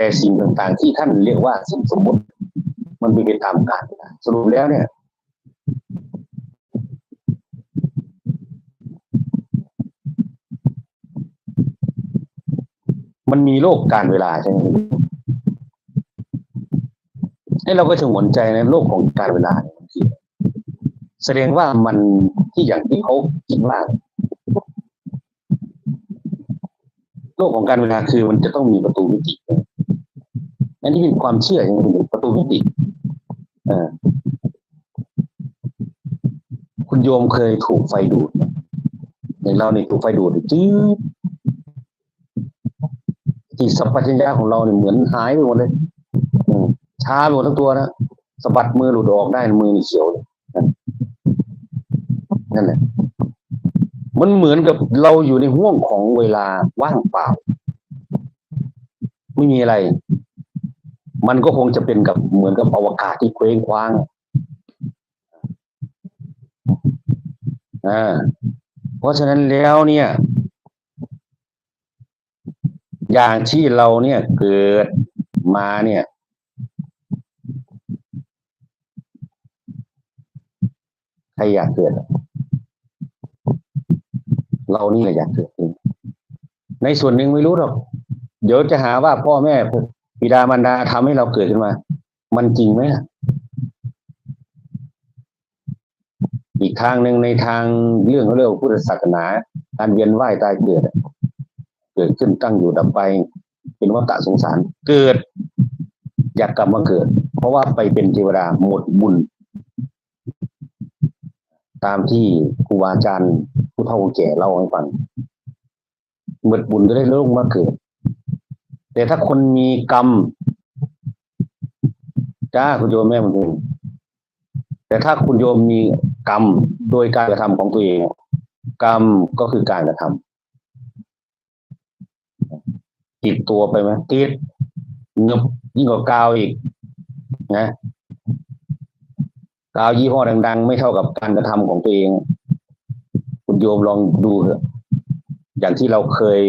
แต่สิ่งต่างๆ ที่ท่านเรียกว่าสิ่งสมมติ มันเป็นไปตามกาลสรุปแล้วเนี่ย มันมีโลกการเวลาใช่ไหมให้เราก็จะหวนใจในโลกของการเวลาเนี่ยแสดงว่ามันที่อย่างที่เขาคิดว่าโลกของการเวลาคือมันจะต้องมีประตูมิติ อันนี้เป็นความเชื่ออย่างหนึ่งประตูมิติอคุณโยมเคยถูกไฟดูดอย่างเราเนี่ยถูกไฟดูดจืดจิตสัพพัญญาของเราเนี่ยเหมือนหายไปหมดเลยอืมชาไปหมดทั้งตัวนะสะบัดมือหลุดออกได้มือนี่เขียวเลยนั่นแหละมันเหมือนกับเราอยู่ในห่วงของเวลาว่างเปล่า ไม่มีอะไร มันก็คงจะเป็นกับเหมือนกับอวกาศที่เคว้งคว้างอ่าเพราะฉะนั้นแล้วเนี่ย อย่างที่เราเนี่ยเกิดมาเนี่ย ใครอยากเกิด เรานี่แหละอยากเกิดเองในส่วนหนึ่งไม่รู้หรอก เดี๋ยวจะหาว่าพ่อแม่ บิดามารดาทำให้เราเกิดขึ้นมา มันจริงไหมล่ะอีกทางหนึ่งในทางเรื่องเขาเรียกว่าพุทธศาสนา การเวียนว่ายตายเกิดอะเกิดขึ้นตั้งอยู่ดับไป เป็นวัฏฏะสงสาร เกิด อยากกลับมาเกิด เพราะว่าไปเป็นเทวดาหมดบุญ ตามที่ครูบาอาจารย์ผู้เฒ่าผู้แก่เล่าให้ฟังหมดบุญก็ได้ลงมาเกิด แต่ถ้าคนมีกรรมจ้าคุณโยมแม่มันเองแต่ถ้าคุณโยมมีกรรมโดยการกระทำของตัวเอง กรรมก็คือการกระทำติดตัวไปไหมติดเงบยิ่งกว่ากาวอีก นะกาวยี่ห้อดัง ๆ ไม่เท่ากับการกระทำของตัวเอง คุณโยมลองดูเถอะอย่างที่เราเคย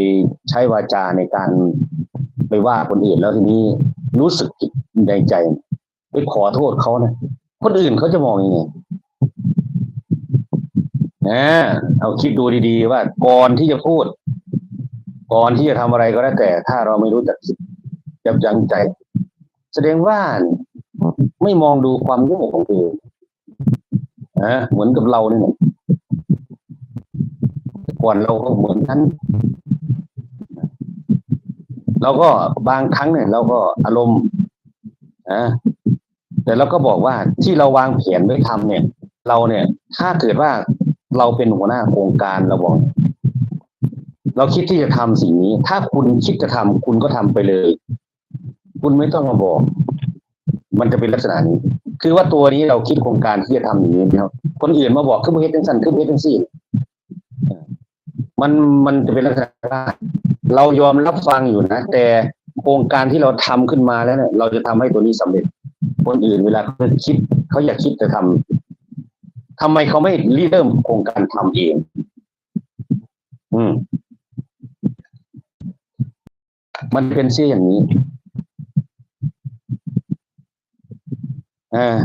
ใช้วาจาในการ ไปว่าคนอื่นแล้วทีนี้รู้สึกผิดในใจไปขอโทษเขานะคนอื่นเขาจะมองยังไงนะเอาคิดดูดีๆว่าก่อนที่จะพูด ก่อนที่จะทำอะไรก็ได้วแต่ ถ้าเราไม่รู้จักคิดยับยั้งใจ แสดงว่าไม่มองดูความโง่ของตัวเองนะเหมือนกับเราเนี่ยก่อนเราก็เหมือนนั้น เราก็บางครั้งเนี่ย เราก็อารมณ์นะแต่เราก็บอกว่าที่เราวางแผนไว้ทำเนี่ย เราเนี่ย ถ้าเกิดว่าเราเป็นหัวหน้าโครงการเราบอก เราคิดที่จะทำสิ่งนี้ ถ้าคุณคิดจะทำคุณก็ทำไปเลย คุณไม่ต้องมาบอก มันจะเป็นลักษณะนี้ คือว่าตัวนี้เราคิดโครงการที่จะทำอย่างนี้นะครับคนอื่นมาบอกขึ้นเฮ็ดจังสันขึ้นเฮ็ดจังสี่มันมันจะเป็นลักษณะ เรายอมรับฟังอยู่นะ แต่โครงการที่เราทำขึ้นมาแล้วเนี่ยเราจะทำให้ตัวนี้สำเร็จ คนอื่นเวลาเขาคิดเขาอยากคิดจะทำทำไมเขาไม่รีเริ่มโครงการทำเอง อืม มันเป็นเสียอย่างนี้อ่า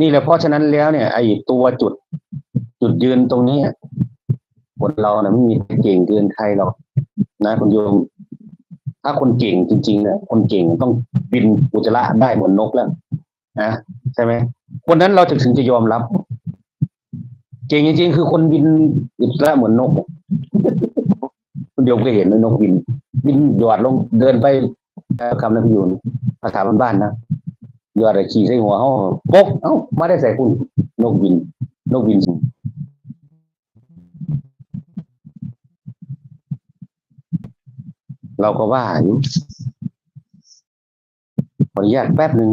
นี่แหละเพราะฉะนั้นแล้วเนี่ย ไอ้ตัวจุด จุดยืนตรงนี้ คนเราเนี่ยไม่มีใครเก่งเกินใครหรอกนะคุณโยม ถ้าคนเก่งจริงๆนะคนเก่งต้องบินอุจจาระได้เหมือนนกแล้วนะใช่ไหมคนนั้นเราจะถึงจะยอมรับ เก่งจริงๆคือคนบินอุจจาระเหมือนนกคุณโยมเคยเห็นนกบิน บินหยอดลงเดินไปคำนั้นพี่ยูนภาษาบ้านๆนะหยอดอะไรขี่ใส่หัวเขาปกเอ้ามาได้ใส่คุณนกบิน นกบิน เราก็ว่าอยู่ขออนุญาตแป๊บหนึ่ง